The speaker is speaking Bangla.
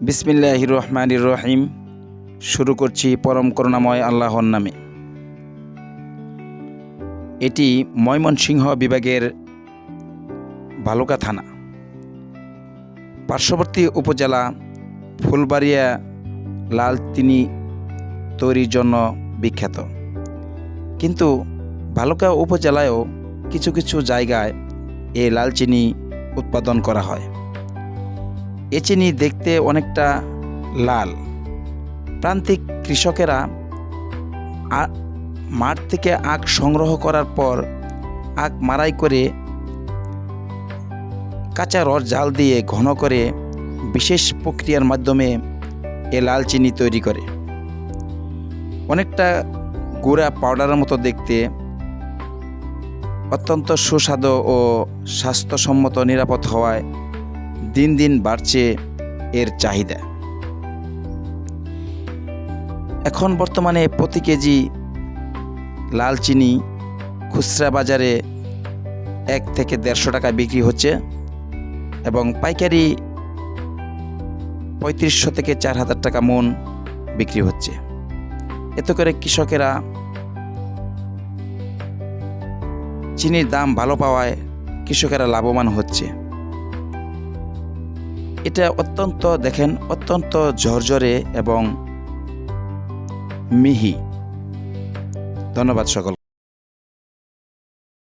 বিসমিল্লাহ রহমানির রহিম। শুরু করছি পরম করুণাময় আল্লাহর নামে। এটি ময়মনসিংহ বিভাগের বালুকা থানা পার্শ্ববর্তী উপজেলা ফুলবাড়িয়া লাল চিনি তৈরির জন্য বিখ্যাত। কিন্তু ভালুকা উপজেলায়ও কিছু কিছু জায়গায় এই লালচিনি উৎপাদন করা হয়। এ চিনি দেখতে অনেকটা লাল। প্রান্তিক কৃষকেরা মাঠ থেকে আখ সংগ্রহ করার পর আখ মারাই করে কাঁচা রস জাল দিয়ে ঘন করে বিশেষ প্রক্রিয়ার মাধ্যমে এ লাল চিনি তৈরি করে। অনেকটা গুঁড়া পাউডারের মতো দেখতে, অত্যন্ত সুস্বাদু ও স্বাস্থ্যসম্মত নিরাপদ হওয়ায় দিন দিন বাড়ছে এর চাহিদা। এখন বর্তমানে প্রতি কেজি লাল চিনি খুচরা বাজারে এক থেকে দেড়শো টাকা বিক্রি হচ্ছে এবং পাইকারি পঁয়ত্রিশশো থেকে চার হাজার টাকা মন বিক্রি হচ্ছে। এতে করে কৃষকেরা চিনির দাম ভালো পাওয়ায় কৃষকেরা লাভবান হচ্ছে। এটা অত্যন্ত দেখেন অত্যন্ত ঝরঝরে এবং মিহি। ধন্যবাদ সকল